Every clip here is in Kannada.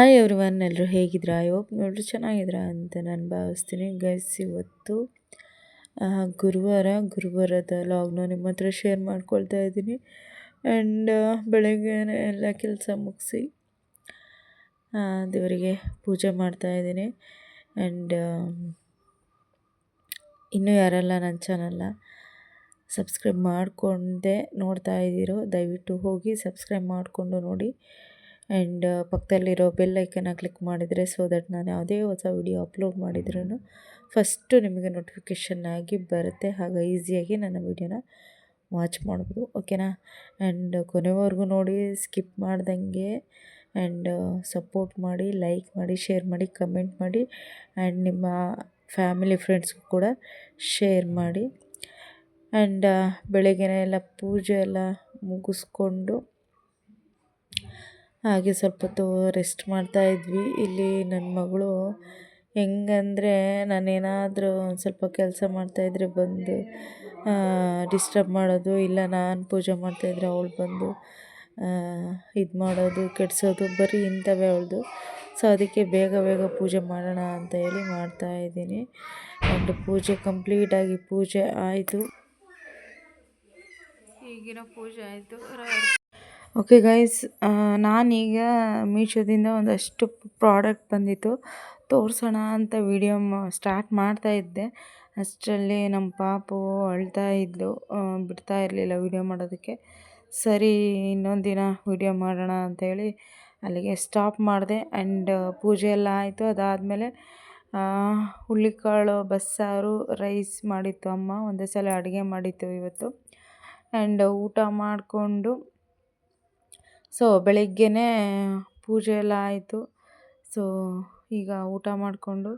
ಹಾಯ್ ಎವ್ರಿವನ್ ಎಲ್ಲರೂ ಹೇಗಿದ್ರು? ಹೋಪ್ ನೋಡ್ರಿ ಚೆನ್ನಾಗಿದ್ರ ಅಂತ ನಾನು ಭಾವಿಸ್ತೀನಿ. ಗೈಸ್ ಇವತ್ತು ಗುರುವಾರ, ಗುರುವಾರದ ಲಾಗ್ನ ನಿಮ್ಮ ಹತ್ರ ಶೇರ್ ಮಾಡ್ಕೊಳ್ತಾ ಇದ್ದೀನಿ. ಆ್ಯಂಡ್ ಬೆಳಗ್ಗೆ ಎಲ್ಲ ಕೆಲಸ ಮುಗಿಸಿ ದೇವರಿಗೆ ಪೂಜೆ ಮಾಡ್ತಾ ಇದ್ದೀನಿ. ಆ್ಯಂಡ್ ಇನ್ನೂ ಯಾರಲ್ಲ ನನ್ನ ಚಾನಲ್ನ ಸಬ್ಸ್ಕ್ರೈಬ್ ಮಾಡಿಕೊಂಡೆ, ನೋಡ್ತಾ ಇದ್ದೀರೋ, ದಯವಿಟ್ಟು ಹೋಗಿ ಸಬ್ಸ್ಕ್ರೈಬ್ ಮಾಡಿಕೊಂಡು ನೋಡಿ. ಆ್ಯಂಡ್ ಪಕ್ಕದಲ್ಲಿರೋ ಬೆಲ್ ಐಕನ್ನ ಕ್ಲಿಕ್ ಮಾಡಿದರೆ ಸೊ ದಟ್ ನಾನು ಯಾವುದೇ ಹೊಸ ವಿಡಿಯೋ ಅಪ್ಲೋಡ್ ಮಾಡಿದ್ರೂ ಫಸ್ಟು ನಿಮಗೆ ನೋಟಿಫಿಕೇಷನ್ ಆಗಿ ಬರುತ್ತೆ. ಹಾಗೆ ಈಸಿಯಾಗಿ ನನ್ನ ವಿಡಿಯೋನ ವಾಚ್ ಮಾಡ್ಬೋದು. ಓಕೆನಾ ಆ್ಯಂಡ್ ಕೊನೆವರೆಗೂ ನೋಡಿ ಸ್ಕಿಪ್ ಮಾಡ್ದಂಗೆ. ಆ್ಯಂಡ್ ಸಪೋರ್ಟ್ ಮಾಡಿ ಲೈಕ್ ಮಾಡಿ ಶೇರ್ ಮಾಡಿ ಕಮೆಂಟ್ ಮಾಡಿ. ಆ್ಯಂಡ್ ನಿಮ್ಮ ಫ್ಯಾಮಿಲಿ ಫ್ರೆಂಡ್ಸ್ಗೂ ಕೂಡ ಶೇರ್ ಮಾಡಿ. ಆ್ಯಂಡ್ ಬೆಳಗ್ಗೆನೇ ಎಲ್ಲ ಪೂಜೆ ಎಲ್ಲ ಮುಗಿಸ್ಕೊಂಡು ಹಾಗೆ ಸ್ವಲ್ಪ ಹೊತ್ತು ರೆಸ್ಟ್ ಮಾಡ್ತಾ ಇದ್ವಿ. ಇಲ್ಲಿ ನನ್ನ ಮಗಳು ಹೆಂಗಂದರೆ ನಾನೇನಾದರೂ ಒಂದು ಸ್ವಲ್ಪ ಕೆಲಸ ಮಾಡ್ತಾಯಿದ್ರೆ ಬಂದು ಡಿಸ್ಟರ್ಬ್ ಮಾಡೋದು, ಇಲ್ಲ ನಾನು ಪೂಜೆ ಮಾಡ್ತಾಯಿದ್ರೆ ಅವಳು ಬಂದು ಇದು ಮಾಡೋದು, ಕೆಡಿಸೋದು, ಬರೀ ಇಂಥವೇ ಅವಳದು. ಸೊ ಅದಕ್ಕೆ ಬೇಗ ಬೇಗ ಪೂಜೆ ಮಾಡೋಣ ಅಂತ ಹೇಳಿ ಮಾಡ್ತಾ ಇದ್ದೀನಿ. ಆ್ಯಂಡ್ ಪೂಜೆ ಕಂಪ್ಲೀಟಾಗಿ ಪೂಜೆ ಆಯಿತು. ಈಗಿನ ಪೂಜೆ ಆಯಿತು. ಓಕೆ ಗೈಸ್ ನಾನೀಗ ಮೀಶೋದಿಂದ ಒಂದಷ್ಟು ಪ್ರಾಡಕ್ಟ್ ಬಂದಿತ್ತು. ತೋರಿಸೋಣ ಅಂತ ವಿಡಿಯೋ ಸ್ಟಾರ್ಟ್ ಮಾಡ್ತಾ ಇದ್ದೆ. ಅಷ್ಟರಲ್ಲಿ ನಮ್ಮ ಪಾಪು ಅಳ್ತಾ ಇದ್ಲು. ಬಿಡ್ತಾ ಇರಲಿಲ್ಲ ವಿಡಿಯೋ ಮಾಡೋದಕ್ಕೆ. ಸರಿ, ಇನ್ನೊಂದು ದಿನ ವಿಡಿಯೋ ಮಾಡೋಣ ಅಂಥೇಳಿ ಅಲ್ಲಿಗೆ ಸ್ಟಾಪ್ ಮಾಡಿದೆ. ಆ್ಯಂಡ್ ಪೂಜೆ ಎಲ್ಲ ಆಯಿತು. ಅದಾದಮೇಲೆ ಹುಳ್ಳಿಕಾಳು ಬಸ್ಸಾರು ರೈಸ್ ಮಾಡಿತ್ತು ಅಮ್ಮ. ಒಂದೇ ಸಲ ಅಡುಗೆ ಮಾಡಿತ್ತು ಇವತ್ತು. ಆ್ಯಂಡ್ ಊಟ ಮಾಡಿಕೊಂಡು ಸೊ ಬೆಳಗ್ಗೆಯೇ ಪೂಜೆ ಎಲ್ಲ ಆಯಿತು. ಸೊ ಈಗ ಊಟ ಮಾಡಿಕೊಂಡು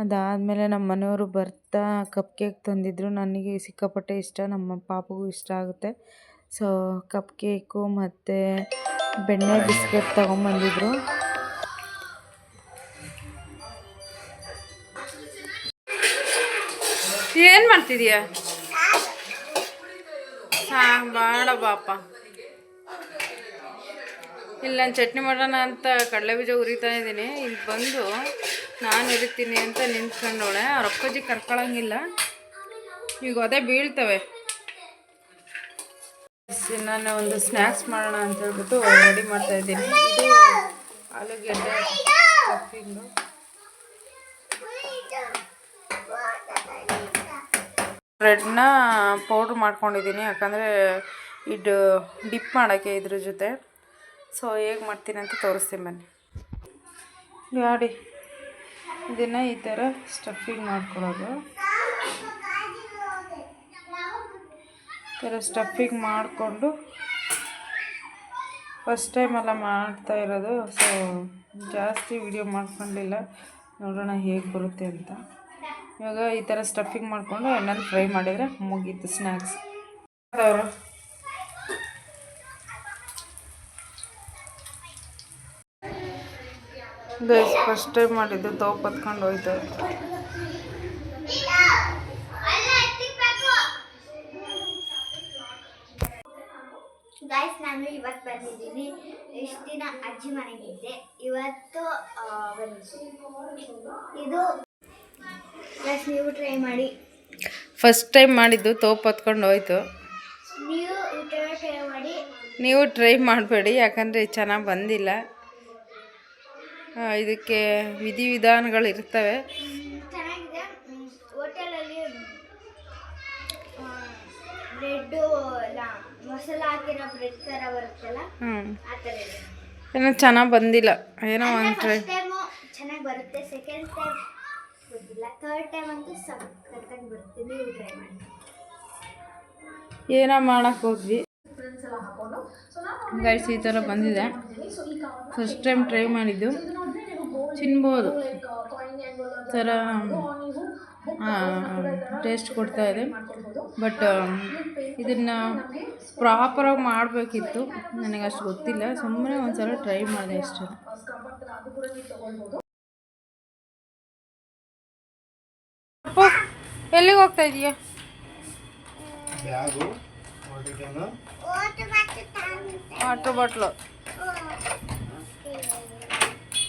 ಅದಾದಮೇಲೆ ನಮ್ಮ ಮನೆಯವರು ಬರ್ತಾ ಕಪ್ ಕೇಕ್ ತಂದಿದ್ದರು ನನಗೆ ಸಿಕ್ಕಾಪಟ್ಟೆ ಇಷ್ಟ, ನಮ್ಮ ಪಾಪಗೂ ಇಷ್ಟ ಆಗುತ್ತೆ. ಸೊ ಕಪ್ ಕೇಕು ಮತ್ತು ಬೆಣ್ಣೆ ಬಿಸ್ಕೆಟ್ ತೊಗೊಂಬಂದಿದ್ರು. ಏನು ಮಾಡ್ತಿದೀಯ? ಹಾಂ ಬೇಡ ಇಲ್ಲಿ, ನಾನು ಚಟ್ನಿ ಮಾಡೋಣ ಅಂತ ಕಡಲೆ ಬೀಜ ಉರಿತಾ ಇದ್ದೀನಿ. ಇಲ್ಲಿ ಬಂದು ನಾನು ಇರ್ತೀನಿ ಅಂತ ನಿಂತ್ಕೊಂಡವಳೆ. ಅವ್ರ ಅಪ್ಪಾಜಿ ಕರ್ಕೊಳಂಗಿಲ್ಲ. ಈಗ ಅದೇ ಬೀಳ್ತವೆ. ನಾನು ಒಂದು ಸ್ನ್ಯಾಕ್ಸ್ ಮಾಡೋಣ ಅಂತ ಹೇಳ್ಬಿಟ್ಟು ರೆಡಿ ಮಾಡ್ತಾ ಇದ್ದೀನಿ. ಇದು ಆಲೂಗೆಡ್ಡೆ ಸ್ಟಫಿಂಗು ಬ್ರೆಡ್ನ ಪೌಡ್ರ್ ಮಾಡ್ಕೊಂಡಿದ್ದೀನಿ. ಯಾಕಂದರೆ ಇದು ಡಿಪ್ ಮಾಡೋಕ್ಕೆ ಇದ್ರ ಜೊತೆ. ಸೊ ಹೇಗೆ ಮಾಡ್ತೀನಿ ಅಂತ ತೋರಿಸ್ತೀನಿ ಬನ್ನಿ. ಗಾಡಿ ಇದನ್ನು ಈ ಥರ ಸ್ಟಫಿಂಗ್ ಮಾಡ್ಕೊಳ್ಳೋದು ಈ ಥರ ಸ್ಟಫಿಂಗ್ ಮಾಡಿಕೊಂಡು ಫಸ್ಟ್ ಟೈಮೆಲ್ಲ ಮಾಡ್ತಾ ಇರೋದು. ಸೊ ಜಾಸ್ತಿ ವಿಡಿಯೋ ಮಾಡ್ಕೊಂಡಿಲ್ಲ. ನೋಡೋಣ ಹೇಗೆ ಬರುತ್ತೆ ಅಂತ. ಇವಾಗ ಈ ಥರ ಸ್ಟಫಿಂಗ್ ಮಾಡಿಕೊಂಡು ಎಣ್ಣೆಲಿ ಫ್ರೈ ಮಾಡಿದರೆ ಮುಗೀತು ಸ್ನ್ಯಾಕ್ಸ್ ಅವರು ಗೈಸ್ ಫಸ್ಟ್ ಟೈಮ್ ಮಾಡಿದ್ದು ತೋಪ್ ಹತ್ಕೊಂಡು ಹೋಯ್ತು. ಗೈಸ್ ನಾನು ಇವತ್ತು ಬಂದಿದ್ದೀನಿ. ಇಷ್ಟು ದಿನ ಅಜ್ಜಿ ಮನೆಗಿದ್ದೆ ಇವತ್ತು ಇದು ಗೈಸ್ ನೀವು ಟ್ರೈ ಮಾಡಿ. ಫಸ್ಟ್ ಟೈಮ್ ಮಾಡಿದ್ದು ತೋಪ್ ಹತ್ಕೊಂಡು ಹೋಯ್ತು. ನೀವು ಟ್ರೈ ಮಾಡಿ. ನೀವು ಟ್ರೈ ಮಾಡಬೇಡಿ ಯಾಕಂದರೆ ಚೆನ್ನಾಗಿ ಬಂದಿಲ್ಲ. ಇದಕ್ಕೆ ವಿಧಿವಿಧಾನಗಳು ಇರ್ತವೆ ಏನೋ ಚೆನ್ನಾಗಿ ಬಂದಿಲ್ಲ. ಏನೋ ಒಂದು ಟ್ರೈ ಫಸ್ಟ್ ಟೈಮು ಚೆನ್ನಾಗಿ ಬರುತ್ತೆ ಸೆಕೆಂಡ್ ಟೈಮ್ ಗೊತ್ತಿಲ್ಲ. ಥರ್ಡ್ ಟೈಮ್ ಅಂತೂ ಸಖತ್ತಾಗಿ ಬರುತ್ತೆ ನೀವು ಟ್ರೈ ಮಾಡಿ. ಏನೋ ಮಾಡಕ್ಕೆ ಹೋದ್ವಿ. ಗೈಸ್ ಈ ಥರ ಬಂದಿದೆ. ಫಸ್ಟ್ ಟೈಮ್ ಟ್ರೈ ಮಾಡಿದ್ದು. ತಿನ್ಬೋದು. ಥರ ಟೇಸ್ಟ್ ಕೊಡ್ತಾ ಇದೆ. ಬಟ್ ಇದನ್ನು ಪ್ರಾಪರಾಗಿ ಮಾಡಬೇಕಿತ್ತು. ನನಗೆ ಅಷ್ಟು ಗೊತ್ತಿಲ್ಲ. ಸುಮ್ಮನೆ ಒಂದು ಸಲ ಟ್ರೈ ಮಾಡಿದೆ ಅಷ್ಟು. ಅಪ್ಪು, ಎಲ್ಲಿಗೆ ಹೋಗ್ತಾ ಇದೀಯಾ? Water bottle.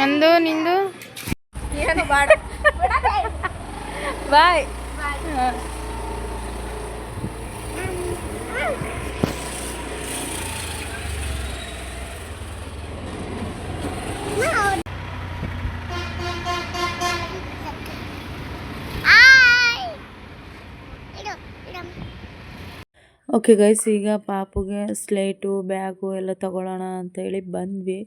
ನಂದು ನಿಂದು? ಬಾಯ್. ಓಕೆ ಗೈಸ್ ಈಗ ಪಾಪುಗೆ ಸ್ಲೇಟು ಬ್ಯಾಗು ಎಲ್ಲ ತಗೊಳ್ಳೋಣ ಅಂತೇಳಿ ಬಂದ್ವಿ.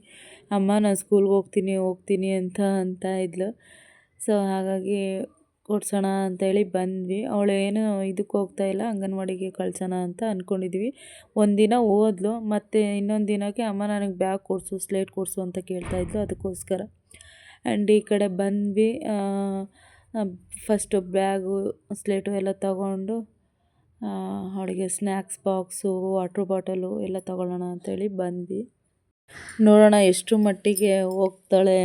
ಅಮ್ಮ, ನಾನು ಸ್ಕೂಲ್ಗೆ ಹೋಗ್ತೀನಿ ಹೋಗ್ತೀನಿ ಅಂತ ಅಂತ ಇದ್ಲು. ಸೊ ಹಾಗಾಗಿ ಕೊಡ್ಸೋಣ ಅಂತೇಳಿ ಬಂದ್ವಿ. ಅವಳು ಏನು ಇದಕ್ಕೆ ಹೋಗ್ತಾ ಇಲ್ಲ, ಅಂಗನವಾಡಿಗೆ ಕಳ್ಸೋಣ ಅಂತ ಅಂದ್ಕೊಂಡಿದ್ವಿ ಒಂದಿನ ಓದ್ಲು, ಮತ್ತು ಇನ್ನೊಂದು ದಿನಕ್ಕೆ ಅಮ್ಮ ನನಗೆ ಬ್ಯಾಗ್ ಕೊಡಿಸು ಸ್ಲೇಟ್ ಕೊಡಿಸು ಅಂತ ಕೇಳ್ತಾ ಇದ್ಲು, ಅದಕ್ಕೋಸ್ಕರ. ಆ್ಯಂಡ್ ಈ ಕಡೆ ಬಂದ್ವಿ. ಫಸ್ಟು ಬ್ಯಾಗು ಸ್ಲೇಟು ಎಲ್ಲ ತಗೊಂಡು ಅವಳಿಗೆ ಸ್ನ್ಯಾಕ್ಸ್ ಬಾಕ್ಸು ವಾಟ್ರ್ ಬಾಟಲು ಎಲ್ಲ ತಗೊಳ್ಳೋಣ ಅಂತೇಳಿ ಬಂದ್ವಿ. ನೋಡೋಣ ಎಷ್ಟು ಮಟ್ಟಿಗೆ ಹೋಗ್ತಾಳೆ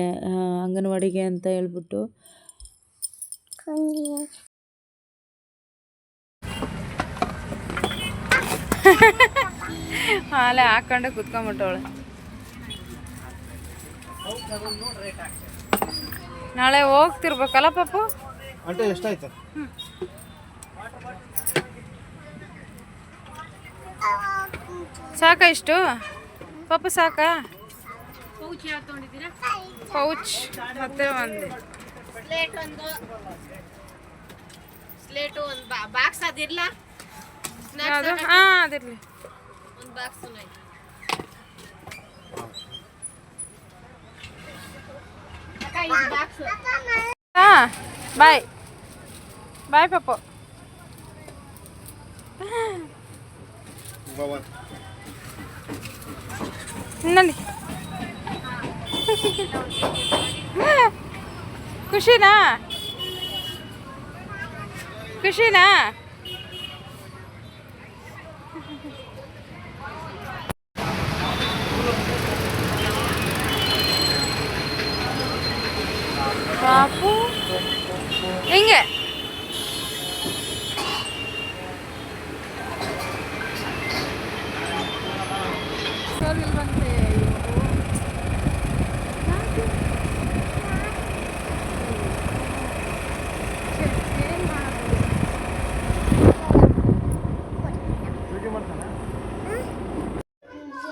ಅಂಗನವಾಡಿಗೆ ಅಂತ ಹೇಳ್ಬಿಟ್ಟು. ಹಾಲೆ ಹಾಕೊಂಡು ಕುತ್ಕೊಂಬಿಟ್ಟವಳೆ. ನಾಳೆ ಹೋಗ್ತಿರ್ಬೇಕಲ್ಲ ಪಾಪು? ಎಷ್ಟಾಯ್ತು? ಸಾಕ ಇಷ್ಟು? ಪಾಪು ಸಾಕಾ? ಪೌಚ್ ಮತ್ತೆ ಒಂದು. ಸ್ಲೇಟ್ ಒಂದು. ಸ್ಲೇಟು ಒಂದು ಬಾಕ್ಸ್ ಅದಿರ್ಲ ಯಾವುದು? ಹಾಂ ಅದಿರಲಿ ಒಂದು ಬಾಕ್ಸ್ ಬಾಕ್ಸ್ ಹಾಂ ಬಾಯ್. ಬಾಯ್ ಪಾಪು. ಬಾವ ಖುಷಿನಾ? ಖುಷಿನಾ ಪಾಪು ಹಿಂಗೆ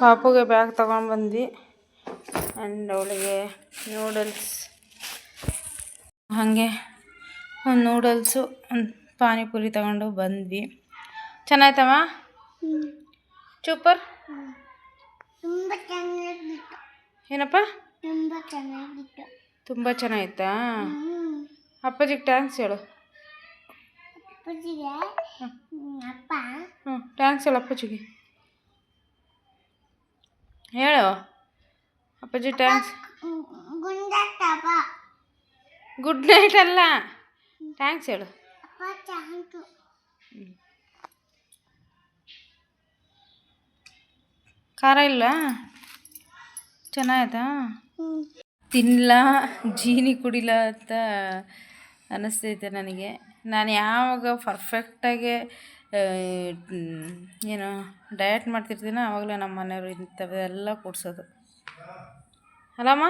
ಪಾಪುಗೆ ಬ್ಯಾಗ್ ತಗೊಂಡ್ಬಂದ್ವಿ ಆ್ಯಂಡ್ ಅವಳಿಗೆ ನೂಡಲ್ಸ್ ಹಾಗೆ ಒಂದು ನೂಡಲ್ಸು ಒಂದು ಪಾನಿಪುರಿ ತಗೊಂಡು ಬಂದ್ವಿ. ಚೆನ್ನಾಯ್ತಮ್ಮ? ಸೂಪರ್ ತುಂಬ ಚೆನ್ನಾಗಿತ್ತು. ಏನಪ್ಪ? ತುಂಬ ಚೆನ್ನಾಗಿತ್ತು. ತುಂಬ ಚೆನ್ನಾಗಿತ್ತಾ. ಅಪ್ಪಾಜಿಗೆ ಟ್ಯಾಂಕ್ಸ್ ಹೇಳು. ಅಪ್ಪಾಜಿಗೆ ಅಪ್ಪ. ಹ್ಞೂ ಟ್ಯಾಂಕ್ಸ್ ಹೇಳು ಅಪ್ಪಾಜಿಗೆ. ಹೇಳು. ಅಪ್ಪಾಜಿ ಟ್ಯಾಂಕ್ಸ್ ಗುಡ್ ನೈಟ್ ಅಲ್ಲ. ಟ್ಯಾಂಕ್ಸ್ ಹೇಳು. ಖಾರ ಇಲ್ಲ ಚೆನ್ನಾಯ್ತಾ ಹ್ಞೂ ತಿನ್ನಲ ಜೀನಿ ಕುಡಿಲ ಅಂತ ಅನ್ನಿಸ್ತೈತೆ ನನಗೆ. ನಾನು ಯಾವಾಗ ಪರ್ಫೆಕ್ಟಾಗಿ ಏನು ಡಯಟ್ ಮಾಡ್ತಿರ್ತೀನ? ಆವಾಗಲೇ ನಮ್ಮ ಮನೆಯವರು ಇಂಥವೆಲ್ಲ ಕೊಡಿಸೋದು. ಅಲ್ಲಮ್ಮ?